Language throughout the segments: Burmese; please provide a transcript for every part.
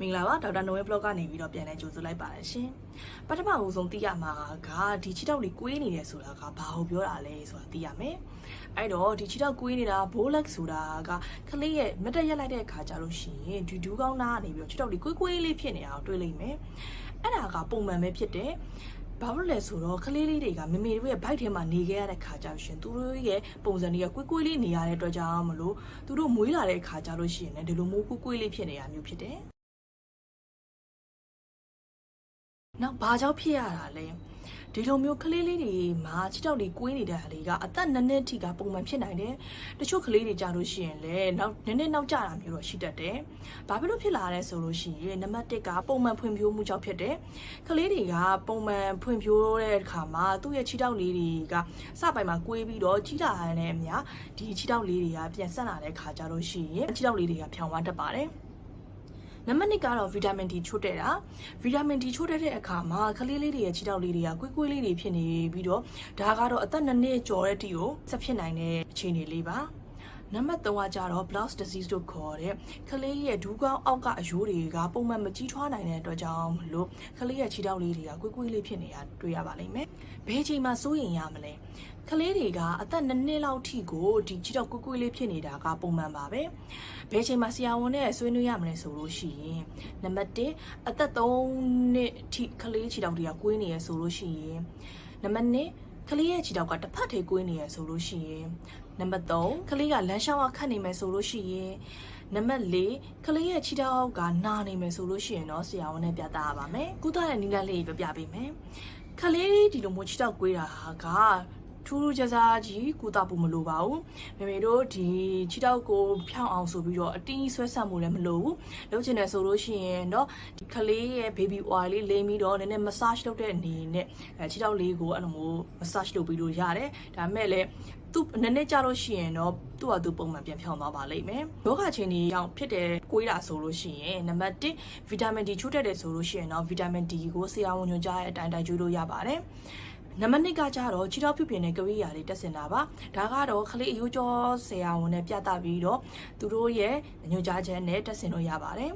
မင်္ဂလာပါဒေါက်တာနိုဝဲဘလော့ကနေပြီးတော့ပြန်လဲကြိုဆိုလိုက်ပါတယ်ရှင်ပထမအဦးဆုံးသိရမှာကဒီချီတောက်လေးကွေးနေတယ်ဆိုတာကဘာကိုပြောတာလဲဆိုတာသိရမယ်အဲ့တော့ဒီချီတောက်ကွေးနေတာဘိုးလက်ဆိုတာကကလေးရဲ့မတက်ရက်လိုက်တဲ့အခါကျလို့ရှိရင်ဒီဒူးကောင်းသားကနေပြီးတော့ချီတောက်လေးကွေးကွေးလေးဖြစ်နေတာကိုတွေ့လိမ့်မယ်အဲ့ဒါကပုံမှန်ပဲဖြစ်တယ်ဘာလို့လဲဆိုတော့ကလေးလေးတွေကမမေတို့ရဲ့ဘိုက်ထဲမှာနေခဲ့ရတဲ့ခါကြလို့ရှင်သူတို့ရဲ့ပုံစံတွေကကွေးကွေးလေးနေရတဲ့အတွက်ကြောင့်မလို့သူတို့မွေးလာတဲ့ခါကြလို့ရှိရင်လည်းဒီလိုမျိုးကွေးကွေးလေးဖြစ်နေတာမျိုးဖြစ်တယ် နောက်ဘာကြောင့်ဖြစ်ရတာလဲဒီလိုမျိုးကလေးလေးတွေမှာချစ်တောက်လေးကွေးနေတဲ့ဟာလေးကအသက်နှစ်နှစ်ထိကပုံမှန်ဖြစ်နိုင်တယ်တချို့ကလေးတွေကြာလို့ရှိရင်လည်းနောက်နည်းနည်းနောက်ကျတာမျိုးတော့ရှိတတ်တယ်ဘာဖြစ်လို့ဖြစ်လာလဲဆိုလို့ရှိရင်နံပါတ်1ကပုံမှန်ဖွံ့ဖြိုးမှုကြောင့်ဖြစ်တယ်ကလေးတွေကပုံမှန်ဖွံ့ဖြိုးတဲ့အခါမှာသူ့ရဲ့ချစ်တောက်လေးတွေကစပိုင်မှာကွေးပြီးတော့ကြီးလာတဲ့အမြဒီချစ်တောက်လေးတွေကပြန်ဆက်လာတဲ့ခါကြလို့ရှိရင်ချစ်တောက်လေးတွေကဖြောင်းသွားတတ်ပါတယ် နံပါတ်2ကတော့ဗီတာမင် D ချို့တဲ့တာဗီတာမင် D ချို့တဲ့တဲ့အခါမှာကလေးလေးတွေရဲ့ခြေထောက်လေးတွေကကွေးကွေးလေးတွေဖြစ်နေပြီးတော့ဒါကတော့အသက်2နှစ်ကျော်တဲ့တီကိုဆက်ဖြစ်နိုင်တဲ့အခြေအနေလေးပါ နံပါတ်3ကကြတော့ blouse disease လို့ခေါ်တဲ့ကလေးရဲ့ဒူးကောင်းအောက်ကအယိုးတွေကပုံမှန်မကြီးထွားနိုင်တဲ့အတွက်ကြောင့်မလို့ကလေးရဲ့ခြေထောက်လေးတွေကကွေးကွေးလေးဖြစ်နေတာတွေ့ရပါလိမ့်မယ်။ဘယ်ချိန်မှစိုးရင်ရမလဲ။ကလေးတွေကအသက်2နှစ်လောက်ထိကိုဒီခြေထောက်ကွေးကွေးလေးဖြစ်နေတာကပုံမှန်ပါပဲ။ဘယ်ချိန်မှဆရာဝန်နဲ့ဆွေးနွေးရမလဲဆိုလို့ရှိရင်နံပါတ်1အသက်3နှစ်ထိကလေးခြေထောက်တွေကကွေးနေရဆိုလို့ရှိရင်နံပါတ်2 ကလေးရဲ့ခြေထောက်ကတစ်ဖက်ထိကွေးနေရဆိုလို့ရှိရင်နံပါတ်3ကလေးကလမ်းလျှောက်ခတ်နေမယ်ဆိုလို့ရှိရင်နံပါတ်4ကလေးရဲ့ခြေထောက်က နာနေမယ်ဆိုလို့ရှိရင်တော့ဆရာဝန်နဲ့ပြသရပါမယ်ကုသတဲ့နည်းလမ်းလေးပြပြပေးမယ်ကလေးဒီလိုမျိုးခြေထောက်ကွေးတာက ထူးထူးခြားခြားကြီးကုသဖို့မလိုပါဘူး။မေမေတို့ဒီခြေထောက်ကိုဖြောင်းအောင်ဆိုပြီးတော့အတင်းဆွဲဆန့်ဖို့လည်းမလိုဘူး။လုပ်ချင်တယ်ဆိုလို့ရှိရင်တော့ဒီကလေးရဲ့ baby oil လေးလိမ့်ပြီးတော့နည်းနည်း massage လုပ်တဲ့အနေနဲ့အဲခြေထောက်လေးကိုအဲ့လိုမျိုး massage လုပ်ပြီးလို့ရတယ်။ဒါမဲ့လည်းသူနည်းနည်းကြာလို့ရှိရင်တော့သူ့ဟာသူပုံမှန်ပြန်ဖြောင်းသွားပါလိမ့်မယ်။ယောဂချင်းကြီးကြောင့်ဖြစ်တဲ့ကွေးတာဆိုလို့ရှိရင်နံပါတ်1ဗီတာမင် D ချို့တက်တယ်ဆိုလို့ရှိရင်တော့ဗီတာမင် D ကိုဆရာဝန်ညွှန်ကြားတဲ့အတိုင်းတိုင်းကျွေးလို့ရပါတယ်။ နံပါတ်2ကကြတော့ခြေထောက်ပြုပြင်တဲ့ကရိယာတွေတက်စင်တာပါဒါကတော့ခလေးအယိုးကျော်ဆရာဝန်နဲ့ပြသပြီးတော့သူတို့ရဲ့ညွှန်ကြားချက်နဲ့တက်စင်လို့ရပါတယ်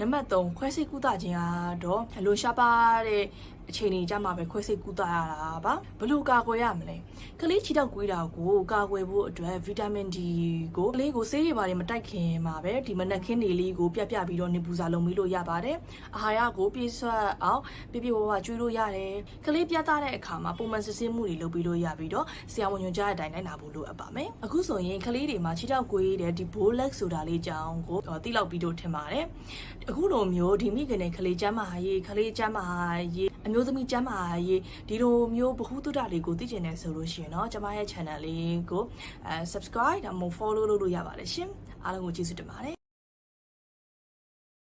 နံပါတ်3ခွဲစိတ်ကုသခြင်းကတော့အလိုရှားပါတဲ့အခြေအနေကြမှာပဲခွဲစိတ်ကုသရတာပါဘလို့ကာကွယ်ရမလဲကလေးခြေထောက်ကွေးတာကိုကာကွယ်ဖို့အတွက်ဗီတာမင် D ကိုကလေးကိုဆေးရည်ပါတယ်မတိုက်ခင်မှာပဲဒီမနက်ခင်းနေလေးကိုပြပြပြီးတော့နေပူစာလုံးပြီးလို့ရပါတယ်အာဟာရကိုပြည့်စွက်အောင်ပြပြဝဝကျွေးလို့ရတယ်ကလေးပြသတဲ့အခါမှာပုံမှန်စစ်ဆေးမှုတွေလုပ်ပြီးလို့ရပြီးတော့ဆရာဝန်ညွှန်ကြားတဲ့အတိုင်းလိုက်နာဖို့လိုအပ်ပါမယ်အခုဆိုရင်ကလေးတွေမှာခြေထောက်ကွေးတဲ့ဒီဘိုးလက်ဆိုတာလေးကြောင်းကိုသိလောက်ပြီးတော့ထင်ပါတယ်အခုလိုမျိုးဒီမိခင်နဲ့ကလေးကျမ်းမာရေးကလေးကျမ်းမာရေးအမျိုးသမီးကျမ်းမာရေးဒီလိုမျိုးဗဟုသုတတွေကိုသိကျင်နေဆိုလို့ရှိရင်တော့ကျမရဲ့ channel လေးကိုအဲ subscribe ဒါမှမဟုတ် follow လုပ်လို့ရပါတယ်ရှင်အားလုံးကိုကျေးဇူးတင်ပါတယ်